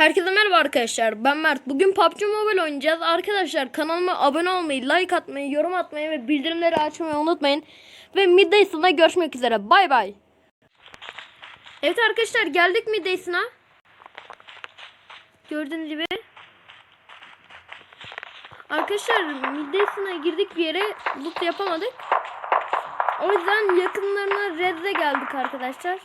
Herkese merhaba arkadaşlar. Ben Mert. Bugün PUBG Mobile oynayacağız. Arkadaşlar kanalıma abone olmayı, like atmayı, yorum atmayı ve bildirimleri açmayı unutmayın. Ve Midday Sun'da görüşmek üzere. Bay bay. Evet arkadaşlar geldik Midday Sun'a. Gördüğünüz gibi. Arkadaşlar Midday Sun'a girdik bir yere loot yapamadık. O yüzden yakınlarına Red'e geldik arkadaşlar.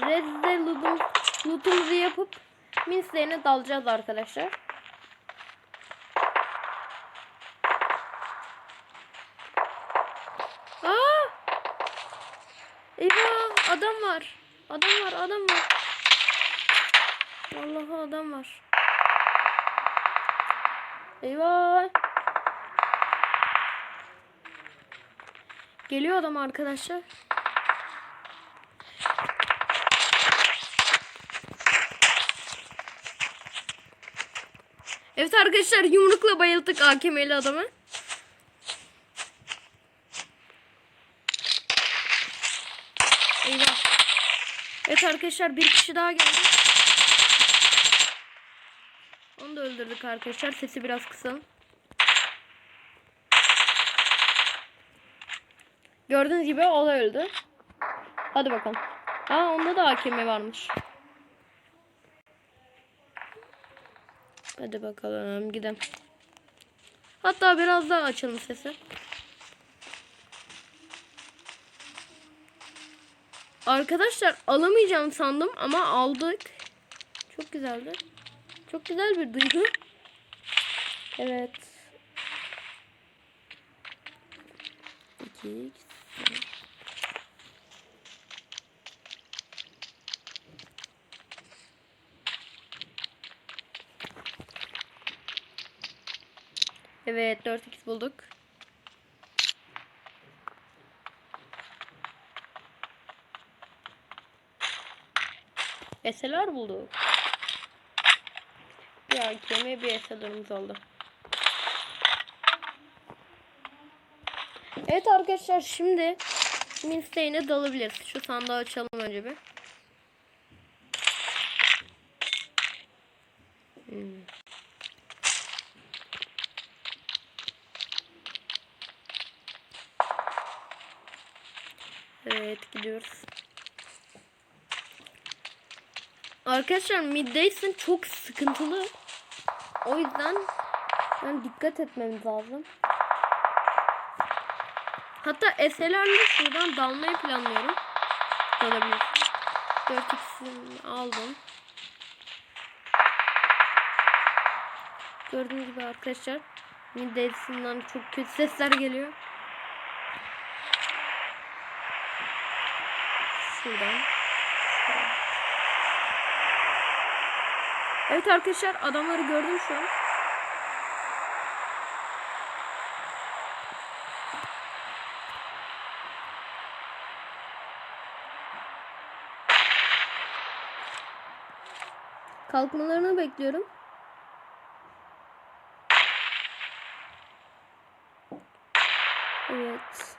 Loot'um, loot'umuzu yapıp Minslerine dalacağız arkadaşlar. Aa! Eyvah adam var. Adam var adam var. Vallahi adam var. Eyvah. Geliyor adam arkadaşlar. Evet arkadaşlar yumrukla bayılttık AKM'li adamı. Eyvah. Evet arkadaşlar bir kişi daha geldi. Onu da öldürdük arkadaşlar. Sesi biraz kısalım. Gördüğünüz gibi o da öldü. Hadi bakalım. Aa onda da AKM varmış. Hadi bakalım gidelim. Hatta biraz daha açalım sesi. Arkadaşlar alamayacağım sandım ama aldık. Çok güzeldi. Çok güzel bir duygu. Evet. 2 Evet 4x bulduk. Eseler bulduk. Bir AKM bir eselerimiz oldu. Evet arkadaşlar şimdi Minstein'e dalabiliriz. Şu sandığı açalım önce bir. Evet gidiyoruz. Arkadaşlar Middayson çok sıkıntılı. O yüzden yani dikkat etmemiz lazım. Hatta SLR'le şuradan dalmayı planlıyorum. Dalabilir. 4x'ini aldım. Gördüğünüz gibi arkadaşlar Middayson'dan çok kötü sesler geliyor. Şuradan. Evet arkadaşlar adamları gördüm şu an. Kalkmalarını bekliyorum. Evet.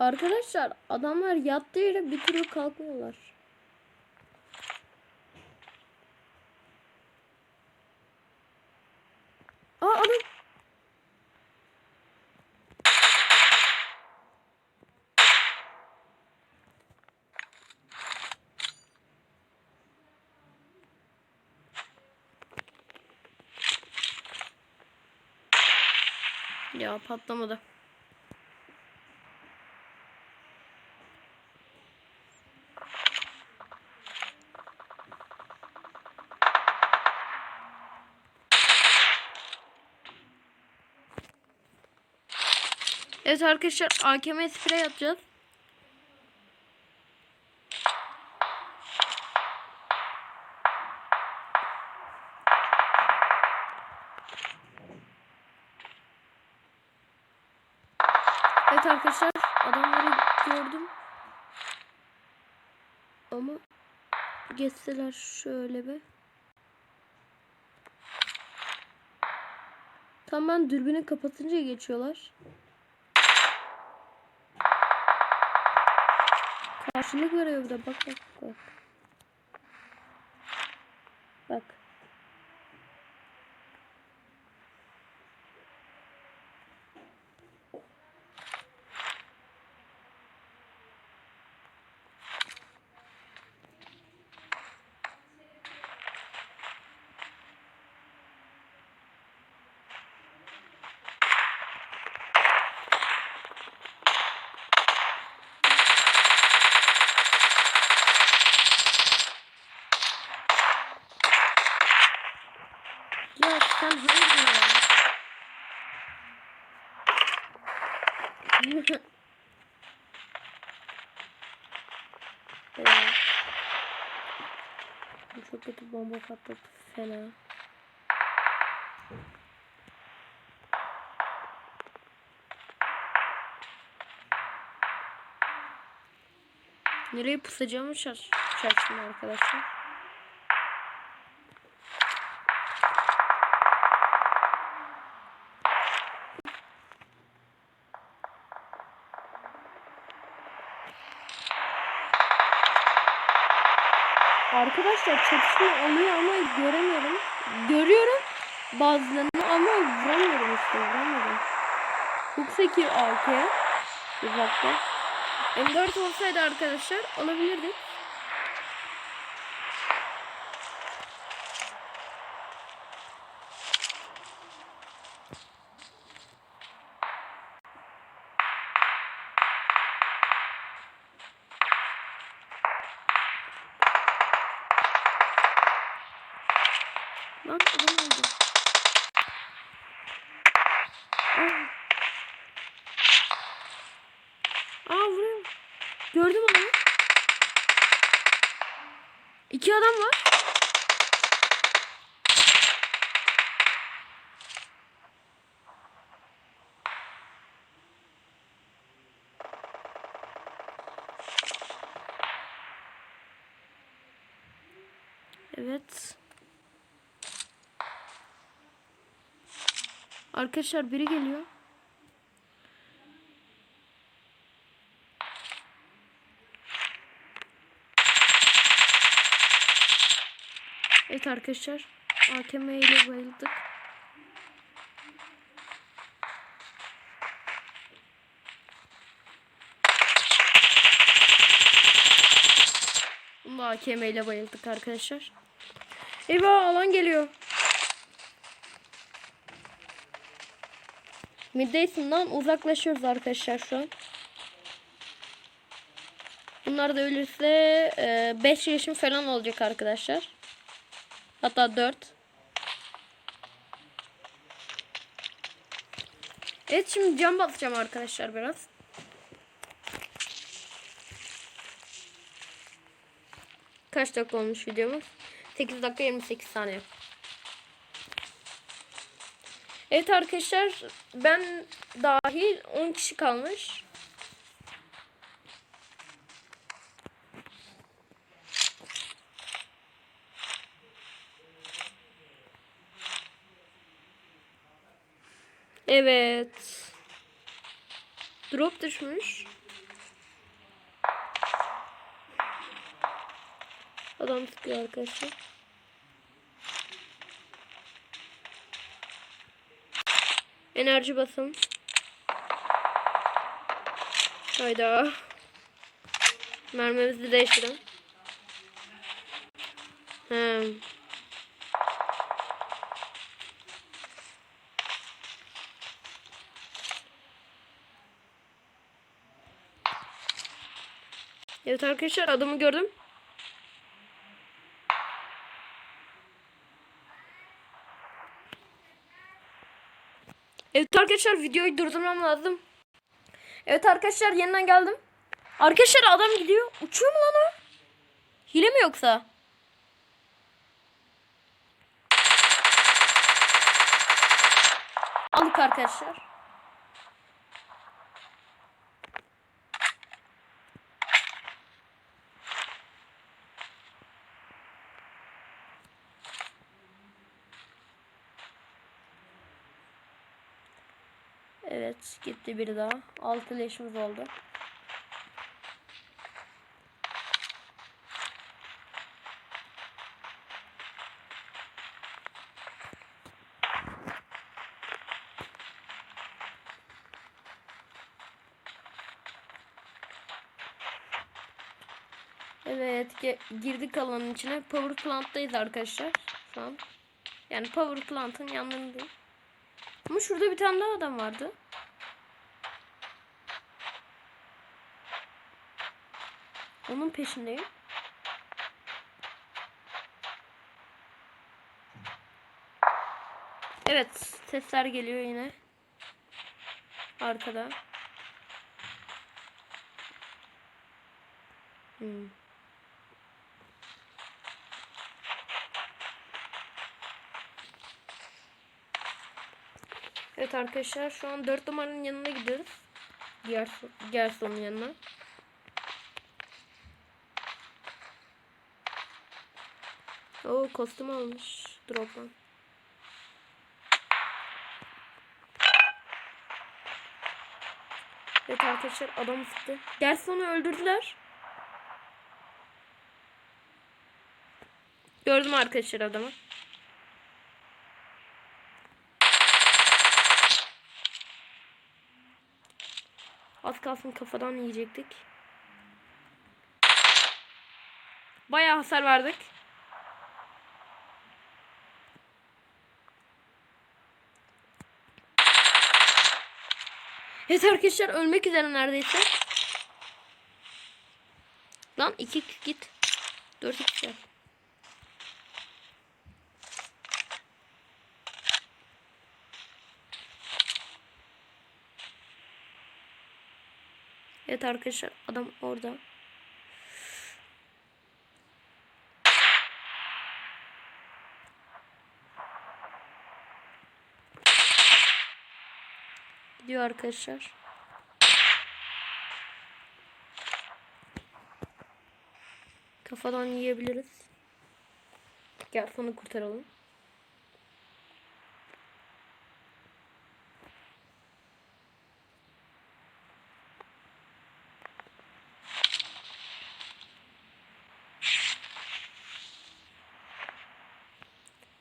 Arkadaşlar adamlar yattığı yere bir türlü kalkmıyorlar. Aa adam. Ya patlamadı. Evet arkadaşlar AKM sprey atacağız. Evet arkadaşlar adamları gördüm. Ama geçseler şöyle be. Tam ben dürbünü kapatınca geçiyorlar. Karşılık veriyor bir de bak bak bak. Bak. Ya sen hayırdır ya? Evet. Çok kötü bomba patladı fena. Nereye pusacağımı şaş şaştım arkadaşlar. Arkadaşlar çatışma oluyor ama göremiyorum. Görüyorum bazılarını ama vuramıyorum işte vuramıyorum. Çok zeki AK uzakta. M4 olsaydı arkadaşlar alabilirdik. Lan adam öldü. Aa. Aa vuruyor. Gördüm onu. İki adam var. Evet. Arkadaşlar biri geliyor. Evet arkadaşlar. AKM ile bayıldık. Bunda AKM ile bayıldık arkadaşlar. Eyvah alan geliyor. Middayson'dan uzaklaşıyoruz arkadaşlar şu an. Bunlar da ölürse 5 yaşım falan olacak arkadaşlar. Hatta 4. Evet şimdi cam basacağım arkadaşlar biraz. Kaç dakika olmuş videomuz? 8 dakika 28 saniye. Evet arkadaşlar ben dahil 10 kişi kalmış. Evet. Drop düşmüş. Adam sıkıyor arkadaşlar. Enerji basın. Hayda. Mermimizi değiştirelim. Hmm. Evet arkadaşlar adamı gördüm. Evet arkadaşlar videoyu durdurmam lazım. Evet arkadaşlar yeniden geldim. Arkadaşlar adam gidiyor. Uçuyor mu lan o? Hile mi yoksa? Aldık arkadaşlar. Evet gitti biri daha. Altı leşimiz oldu. Evet girdik alanın içine. Power Plant'tayız arkadaşlar. Şu an. Yani Power Plant'ın yanlarındayım. Ama şurada bir tane daha adam vardı. Onun peşindeyim. Evet, sesler geliyor yine. Arkada. Hmm. Evet arkadaşlar şu an 4 numaranın yanına gidiyoruz. Diğer Gerson'un yanına. Oo kostüm almış drop'tan. Evet arkadaşlar adam sıktı. Gerson'u öldürdüler. Gördüm arkadaşlar adamı. Az kalsın kafadan yiyecektik. Bayağı hasar verdik. Evet arkadaşlar ölmek üzere neredeyse. Lan iki git. Dört iki gel. Evet arkadaşlar adam orada. Gidiyor arkadaşlar. Kafadan yiyebiliriz. Gel sonra kurtaralım.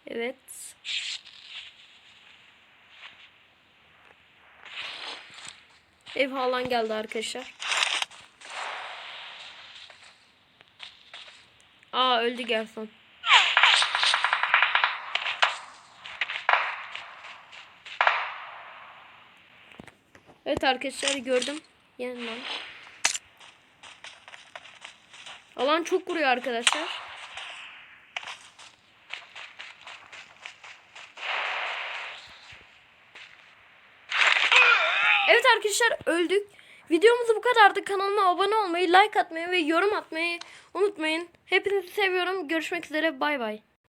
Evet. Ev halan geldi arkadaşlar. Aa öldü Gerson. Evet arkadaşlar gördüm. Yanından. Alan çok vuruyor arkadaşlar. Arkadaşlar öldük. Videomuz bu kadardı. Kanalıma abone olmayı, like atmayı ve yorum atmayı unutmayın. Hepinizi seviyorum. Görüşmek üzere. Bay bay.